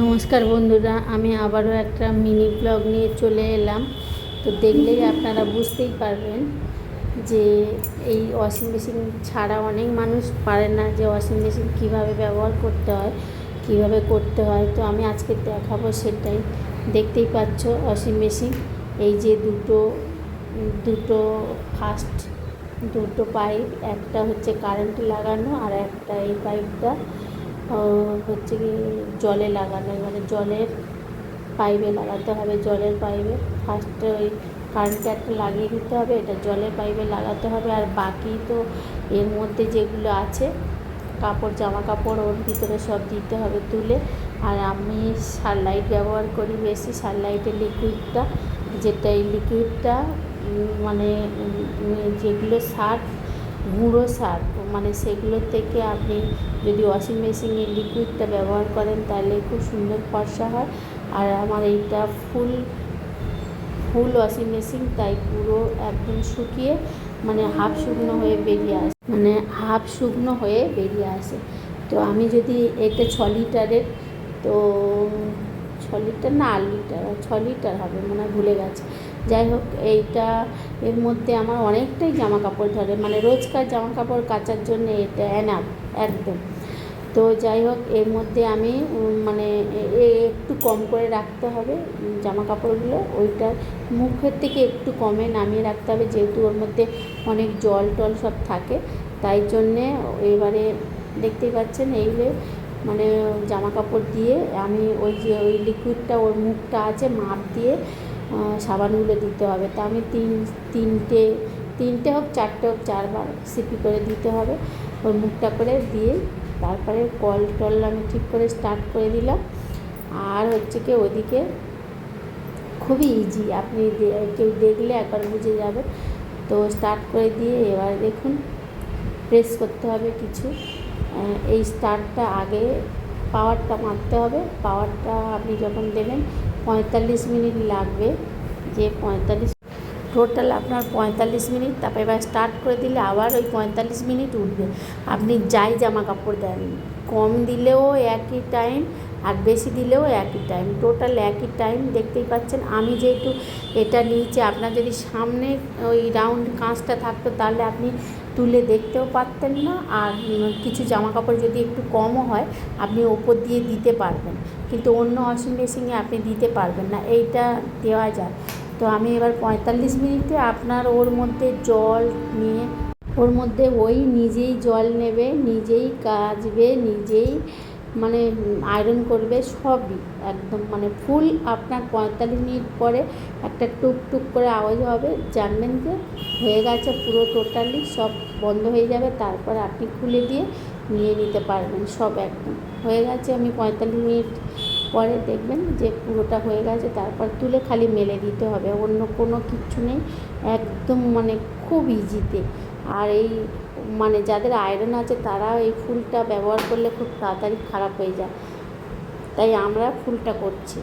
নমস্কার বন্ধুরা, আমি আবারও একটা মিনি ব্লগ নিয়ে চলে এলাম। তো দেখলেই আপনারা বুঝতেই পারবেন যে এই ওয়াশিং মেশিন ছাড়া অনেক মানুষ পারে না যে ওয়াশিং মেশিন কীভাবে ব্যবহার করতে হয়, কীভাবে করতে হয়। তো আমি আজকে দেখাবো সেটাই। দেখতেই পাচ্ছ ওয়াশিং মেশিন এই যে দুটো দুটো ফার্স্ট দুটো পাইপ একটা হচ্ছে কারেন্ট লাগানো আর একটা এই পাইপটা হচ্ছে কি জলে লাগানো মানে জলের পাইপে লাগাতে হবে, জলের পাইপে। ফার্স্টে ওই কারেন্টে একটা লাগিয়ে দিতে হবে, এটা জলের পাইপে লাগাতে হবে। আর বাকি তো এর মধ্যে যেগুলো আছে, কাপড় জামা কাপড় ওর ভিতরে সব দিতে হবে তুলে। আর আমি সানলাইট ব্যবহার করি বেশি সানলাইটের লিকুইডটা যেটা এই লিকুইডটা মানে যেগুলো সার গুঁড়ো সার মানে সেগুলো থেকে আপনি যদি ওয়াশিং মেশিনের লিকুইডটা ব্যবহার করেন তাহলে খুব সুন্দর ফর্সা হয়। আর আমার এইটা ফুল ফুল ওয়াশিং মেশিন তাই পুরো একদম শুকিয়ে মানে হাফ শুকনো হয়ে বেরিয়ে আসে। মানে হাফ শুকনো হয়ে বেরিয়ে আসে। তো আমি যদি এটা ছ লিটারের, তো ছ লিটার না আট লিটার, ছ লিটার হবে, মনে হয় ভুলে গেছে। যাই হোক, এইটা এর মধ্যে আমার অনেকটাই জামা কাপড় ধরে। মানে রোজকার জামা কাপড় কাচার জন্য এটা এনাফ একদম। তো যাই হোক, এর মধ্যে আমি মানে একটু কম করে রাখতে হবে জামা কাপড়গুলো ওইটা মুখের থেকে একটু কমে নামিয়ে রাখতে হবে, যেহেতু ওর মধ্যে অনেক জল টল সব থাকে। তাই জন্যে এবারে দেখতেই পাচ্ছেন এইগুলো মানে জামা কাপড় দিয়ে আমি ওই যে, ওই লিকুইডটা ওর মুখটা আছে, মাপ দিয়ে সাবানগুলো দিতে হবে। তা আমি তিন, তিনটে তিনটে হোক, চারটে হোক, চারবার সিপি করে দিতে হবে। ওর মুখটা করে দিয়ে তারপরে কল টল আমি ঠিক করে স্টার্ট করে দিলাম। আর হচ্ছে কি ওদিকে খুবই ইজি আপনি কেউ দেখলে একবার বুঝে যাবে। তো স্টার্ট করে দিয়ে এবার দেখুন প্রেস করতে হবে কিছু। এই স্টার্টটা আগে পাওয়ারটা মারতে হবে। পাওয়ারটা আপনি যখন দেবেন পঁয়তাল্লিশ মিনিট লাগবে। যে পঁয়তাল্লিশ টোটাল আপনার পঁয়তাল্লিশ মিনিট, তারপর এবার স্টার্ট করে দিলে আবার ওই পঁয়তাল্লিশ মিনিট উঠবে। আপনি যাই জামা কাপড় দেন, কম দিলেও একই টাইম আর বেশি দিলেও একই টাইম টোটাল একই টাইম দেখতেই পাচ্ছেন। আমি যেহেতু এটা নিয়েছি, আপনার যদি সামনে ওই রাউন্ড কাঁচটা থাকতো, তাহলে আপনি তুলে দেখতেও পারতেন না আর কিছু জামা কাপড় যদি একটু কমও হয়, আপনি ওপর দিয়ে দিতে পারবেন। কিন্তু অন্য ওয়াশিং মেশিনে আপনি দিতে পারবেন না, এইটা দেওয়া যায়। তো আমি এবার পঁয়তাল্লিশ মিনিটে আপনার ওর মধ্যে জল নিয়ে, ওর মধ্যে ওই নিজেই জল নেবে, নিজেই কাচবে, নিজেই মানে আয়রন করবে সবই, একদম মানে ফুল আপনার পঁয়তাল্লিশ মিনিট পরে একটা টুক টুক করে আওয়াজ হবে, জানবেন যে হয়ে গেছে পুরো টোটালি সব বন্ধ হয়ে যাবে, তারপর আপনি খুলে দিয়ে নিয়ে নিতে পারবেন সব একদম। হয়ে গেছে আমি পঁয়তাল্লিশ মিনিট পরে দেখবেন যে পুরোটা হয়ে গেছে, তারপর তুলে খালি মেলে দিতে হবে, অন্য কোনো কিচ্ছু নেই, একদম মানে খুব ইজিতে আর এই মানে যাদের আয়রন আছে তারা এই ফুলটা ব্যবহার করলে খুব তাড়াতাড়ি খারাপ হয়ে যায়। তাই আমরা ফুলটা করছি।